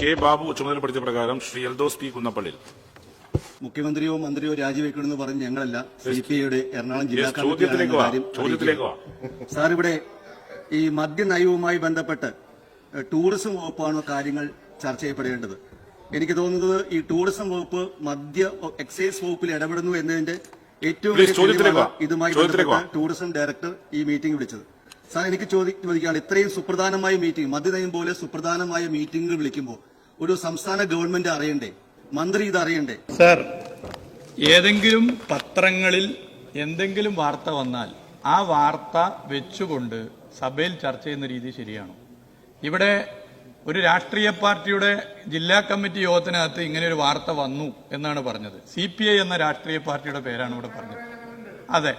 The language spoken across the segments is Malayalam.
കെ ബാബു ചുമതലപ്പെടുത്തിയ പ്രകാരം ശ്രീ എൽദോസ് പി കുന്നപ്പള്ളിൽ മുഖ്യമന്ത്രിയോ മന്ത്രിയോ രാജിവെക്കണമെന്ന് പറഞ്ഞ് ഞങ്ങളല്ല സി പി ഐയുടെ എറണാകുളം ജില്ലാ കമ്മിറ്റി. സാർ ഇവിടെ ഈ മദ്യനയവുമായി ബന്ധപ്പെട്ട് ടൂറിസം വകുപ്പാണ് കാര്യങ്ങൾ ചർച്ച ചെയ്യപ്പെടേണ്ടത്? എനിക്ക് തോന്നുന്നത് ഈ ടൂറിസം വകുപ്പ് മദ്യ എക്സൈസ് വകുപ്പിൽ ഇടപെടുന്നു എന്നതിന്റെ ഏറ്റവും. ഇതുമായി ബന്ധപ്പെട്ട് ടൂറിസം ഡയറക്ടർ ഈ മീറ്റിംഗ് വിളിച്ചത്. സാർ എനിക്ക് ചോദി- ചോദിക്കുകയാണ് ഇത്രയും സുപ്രധാനമായ മീറ്റിംഗ് മദ്യനയം പോലെ സുപ്രധാനമായ മീറ്റിംഗുകൾ വിളിക്കുമ്പോൾ ഒരു സംസ്ഥാന ഗവൺമെന്റ് അറിയണ്ടേ? മന്ത്രി ഇത് അറിയണ്ടേ? സാർ ഏതെങ്കിലും പത്രങ്ങളിൽ എന്തെങ്കിലും വാർത്ത വന്നാൽ ആ വാർത്ത വെച്ചുകൊണ്ട് സഭയിൽ ചർച്ച ചെയ്യുന്ന രീതി ശരിയാണോ? ഇവിടെ ഒരു രാഷ്ട്രീയ പാർട്ടിയുടെ ജില്ലാ കമ്മിറ്റി യോഗത്തിനകത്ത് ഇങ്ങനെ ഒരു വാർത്ത വന്നു എന്നാണ് പറഞ്ഞത്. സി പി ഐ എന്ന രാഷ്ട്രീയ പാർട്ടിയുടെ പേരാണ് ഇവിടെ പറഞ്ഞത്. അതെ.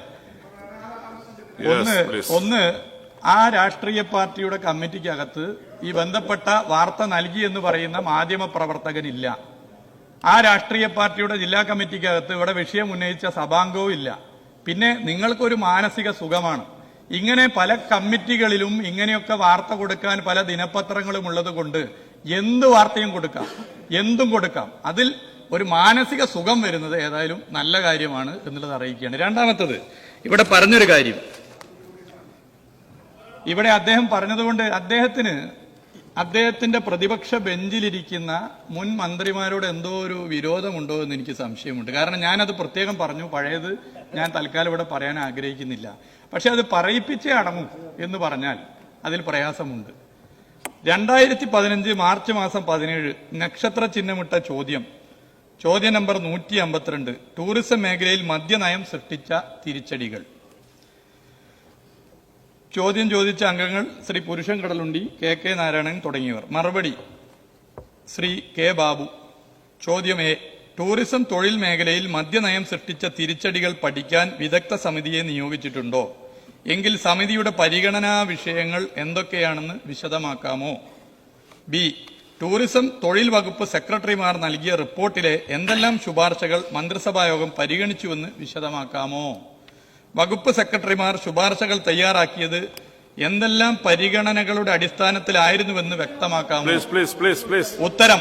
ഒന്ന് ഒന്ന് ആ രാഷ്ട്രീയ പാർട്ടിയുടെ കമ്മിറ്റിക്കകത്ത് ഈ ബന്ധപ്പെട്ട വാർത്ത നൽകി എന്ന് പറയുന്ന മാധ്യമ പ്രവർത്തകനില്ല. ആ രാഷ്ട്രീയ പാർട്ടിയുടെ ജില്ലാ കമ്മിറ്റിക്കകത്ത് ഇവിടെ വിഷയം ഉന്നയിച്ച സഭാംഗവും ഇല്ല. പിന്നെ നിങ്ങൾക്കൊരു മാനസിക സുഖമാണ്. ഇങ്ങനെ പല കമ്മിറ്റികളിലും ഇങ്ങനെയൊക്കെ വാർത്ത കൊടുക്കാൻ പല ദിനപത്രങ്ങളും ഉള്ളത് കൊണ്ട് എന്ത് വാർത്തയും കൊടുക്കാം എന്തും കൊടുക്കാം. അതിൽ ഒരു മാനസിക സുഖം വരുന്നത് ഏതായാലും നല്ല കാര്യമാണ് എന്നുള്ളത് അറിയിക്കുകയാണ്. രണ്ടാമത്തത് ഇവിടെ പറഞ്ഞൊരു കാര്യം. ഇവിടെ അദ്ദേഹം പറഞ്ഞതുകൊണ്ട് അദ്ദേഹത്തിന് അദ്ദേഹത്തിന്റെ പ്രതിപക്ഷ ബെഞ്ചിലിരിക്കുന്ന മുൻ മന്ത്രിമാരോട് എന്തോ ഒരു വിരോധമുണ്ടോ എന്ന് എനിക്ക് സംശയമുണ്ട്. കാരണം ഞാനത് പ്രത്യേകം പറഞ്ഞു പഴയത് ഞാൻ തൽക്കാലം ഇവിടെ പറയാൻ ആഗ്രഹിക്കുന്നില്ല. പക്ഷെ അത് പറയിപ്പിച്ചേ അടങ്ങും എന്ന് പറഞ്ഞാൽ അതിൽ പ്രയാസമുണ്ട്. രണ്ടായിരത്തി പതിനഞ്ച് മാർച്ച് മാസം പതിനേഴ് നക്ഷത്ര ചിഹ്നമിട്ട ചോദ്യം. ചോദ്യ നമ്പർ നൂറ്റി അമ്പത്തിരണ്ട് ടൂറിസം മേഖലയിൽ മദ്യനയം സൃഷ്ടിച്ച തിരിച്ചടികൾ. ചോദ്യം ചോദിച്ച അംഗങ്ങൾ ശ്രീ പുരുഷൻ കടലുണ്ടി കെ കെ നാരായണൻ തുടങ്ങിയവർ. മറുപടി ശ്രീ കെ ബാബു. ചോദ്യം എ ടൂറിസം തൊഴിൽ മേഖലയിൽ മദ്യനയം സൃഷ്ടിച്ച തിരിച്ചടികൾ പഠിക്കാൻ വിദഗ്ധ സമിതിയെ നിയോഗിച്ചിട്ടുണ്ടോ? എങ്കിൽ സമിതിയുടെ പരിഗണനാ വിഷയങ്ങൾ എന്തൊക്കെയാണെന്ന് വിശദമാക്കാമോ? ബി ടൂറിസം തൊഴിൽ വകുപ്പ് സെക്രട്ടറിമാർ നൽകിയ റിപ്പോർട്ടിലെ എന്തെല്ലാം ശുപാർശകൾ മന്ത്രിസഭായോഗം പരിഗണിച്ചുവെന്ന് വിശദമാക്കാമോ? വകുപ്പ് സെക്രട്ടറിമാർ ശുപാർശകൾ തയ്യാറാക്കിയത് എന്തെല്ലാം പരിഗണനകളുടെ അടിസ്ഥാനത്തിലായിരുന്നുവെന്ന് വ്യക്തമാക്കാം ഉത്തരം.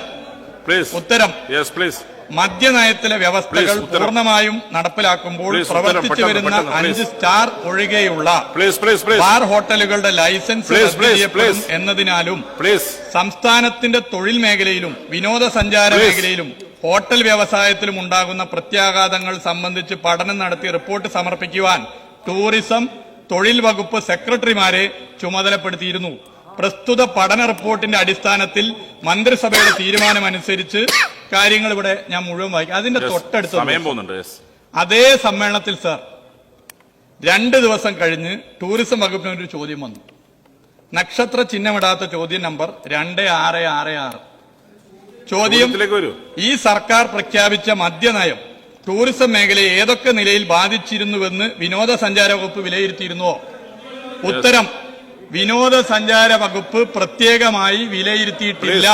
ഉത്തരം. പ്ലീസ് മദ്യനയത്തിലെ വ്യവസ്ഥകൾ പൂർണമായും നടപ്പിലാക്കുമ്പോൾ പ്രവർത്തിച്ചു വരുന്ന അഞ്ച് സ്റ്റാർ ഒഴികെയുള്ള ബാർ ഹോട്ടലുകളുടെ ലൈസൻസ്. എന്നതിനാലും പ്ലീസ് സംസ്ഥാനത്തിന്റെ തൊഴിൽ മേഖലയിലും വിനോദസഞ്ചാര മേഖലയിലും ഹോട്ടൽ വ്യവസായത്തിലും ഉണ്ടാകുന്ന പ്രത്യാഘാതങ്ങൾ സംബന്ധിച്ച് പഠനം നടത്തി റിപ്പോർട്ട് സമർപ്പിക്കുവാൻ ടൂറിസം തൊഴിൽ വകുപ്പ് സെക്രട്ടറിമാരെ ചുമതലപ്പെടുത്തിയിരുന്നു. പ്രസ്തുത പഠന റിപ്പോർട്ടിന്റെ അടിസ്ഥാനത്തിൽ മന്ത്രിസഭയുടെ തീരുമാനമനുസരിച്ച് കാര്യങ്ങൾ ഇവിടെ ഞാൻ മുഴുവൻ വായിക്കും. അതിന്റെ തൊട്ടടുത്ത അതേ സമ്മേളനത്തിൽ സർ രണ്ട് ദിവസം കഴിഞ്ഞ് ടൂറിസം വകുപ്പിന് ഒരു ചോദ്യം വന്നു. നക്ഷത്ര ചിഹ്നമിടാത്ത ചോദ്യം നമ്പർ രണ്ട് ആറ് ആറ് ആറ്. ചോദ്യം ഈ സർക്കാർ പ്രഖ്യാപിച്ച മദ്യനയം ടൂറിസം മേഖലയെ ഏതൊക്കെ നിലയിൽ ബാധിച്ചിരുന്നുവെന്ന് വിനോദസഞ്ചാര വകുപ്പ് വിലയിരുത്തിയിരുന്നുവോ ഉത്തരം വിനോദസഞ്ചാര വകുപ്പ് പ്രത്യേകമായി വിലയിരുത്തിയിട്ടില്ല.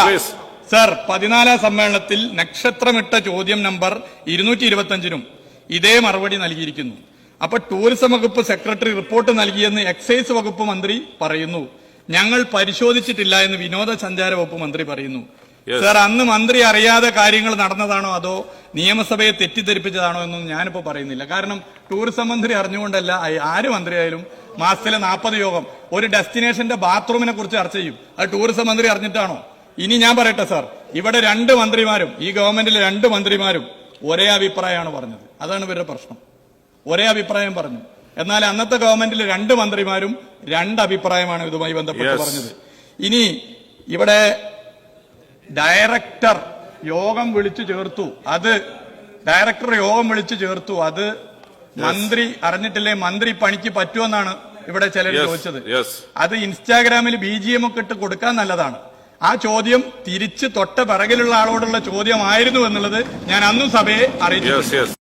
സർ പതിനാലാം സമ്മേളനത്തിൽ നക്ഷത്രമിട്ട ചോദ്യം നമ്പർ ഇരുന്നൂറ്റി ഇരുപത്തിയഞ്ചിനും ഇതേ മറുപടി നൽകിയിരിക്കുന്നു. അപ്പൊ ടൂറിസം വകുപ്പ് സെക്രട്ടറി റിപ്പോർട്ട് നൽകിയെന്ന് എക്സൈസ് വകുപ്പ് മന്ത്രി പറയുന്നു. ഞങ്ങൾ പരിശോധിച്ചിട്ടില്ല എന്ന് വിനോദസഞ്ചാര വകുപ്പ് മന്ത്രി പറയുന്നു. സർ അന്ന് മന്ത്രി അറിയാതെ കാര്യങ്ങൾ നടന്നതാണോ അതോ നിയമസഭയെ തെറ്റിദ്ധരിപ്പിച്ചതാണോ എന്നൊന്നും ഞാനിപ്പോ പറയുന്നില്ല. കാരണം ടൂറിസം മന്ത്രി അറിഞ്ഞുകൊണ്ടല്ല ആര് മന്ത്രിയായാലും മാസത്തിലെ നാൽപ്പത് യോഗം. ഒരു ഡെസ്റ്റിനേഷന്റെ ബാത്റൂമിനെ കുറിച്ച് ചർച്ച ചെയ്യും. അത് ടൂറിസം മന്ത്രി അറിഞ്ഞിട്ടാണോ? ഇനി ഞാൻ പറയട്ടെ സാർ. ഇവിടെ രണ്ട് മന്ത്രിമാരും ഈ ഗവൺമെന്റിലെ രണ്ട് മന്ത്രിമാരും ഒരേ അഭിപ്രായമാണ് പറഞ്ഞത്. അതാണ് ഇവരുടെ പ്രശ്നം. ഒരേ അഭിപ്രായം പറഞ്ഞു. എന്നാൽ അന്നത്തെ ഗവൺമെന്റിലെ രണ്ട് മന്ത്രിമാരും രണ്ട് അഭിപ്രായമാണ് ഇതുമായി ബന്ധപ്പെട്ട്. പറഞ്ഞത്. ഇനി ഇവിടെ ഡയറക്ടർ യോഗം വിളിച്ചു ചേർത്തു. അത് ഡയറക്ടർ യോഗം വിളിച്ചു ചേർത്തു. അത് മന്ത്രി അറിഞ്ഞിട്ടില്ലേ? മന്ത്രി പണിക്ക് പറ്റുമെന്നാണ് ഇവിടെ ചിലർ ചോദിച്ചത്. അത് ഇൻസ്റ്റാഗ്രാമിൽ ബി ജി എം ഒക്കെ ഇട്ട് കൊടുക്കാൻ നല്ലതാണ്. ആ ചോദ്യം തിരിച്ച് തൊട്ട പിറകിലുള്ള ആളോടുള്ള ചോദ്യമായിരുന്നു എന്നുള്ളത് ഞാൻ അന്നും സഭയെ അറിയിച്ചു